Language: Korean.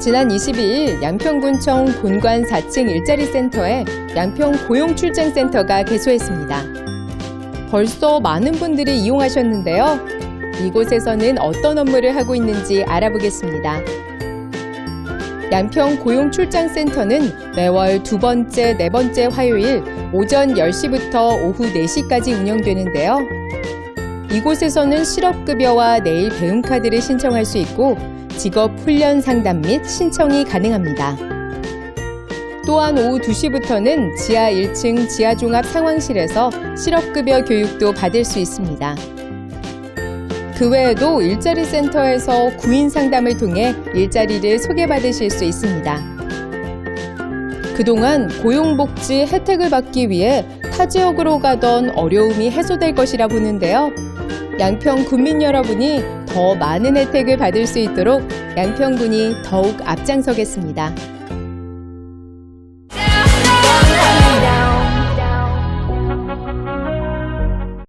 지난 22일 양평군청 본관 4층 일자리 센터에 양평 고용출장센터가 개소했습니다. 벌써 많은 분들이 이용하셨는데요. 이곳에서는 어떤 업무를 하고 있는지 알아보겠습니다. 양평 고용출장센터는 매월 두 번째, 네 번째 화요일 오전 10시부터 오후 4시까지 운영되는데요. 이곳에서는 실업급여와 내일 배움카드를 신청할 수 있고 직업 훈련 상담 및 신청이 가능합니다. 또한 오후 2시부터는 지하 1층 지하종합 상황실에서 실업급여 교육도 받을 수 있습니다. 그 외에도 일자리 센터에서 구인 상담을 통해 일자리를 소개받으실 수 있습니다. 그동안 고용복지 혜택을 받기 위해 타 지역으로 가던 어려움이 해소될 것이라 보는데요. 양평 군민 여러분이 더 많은 혜택을 받을 수 있도록 양평군이 더욱 앞장서겠습니다.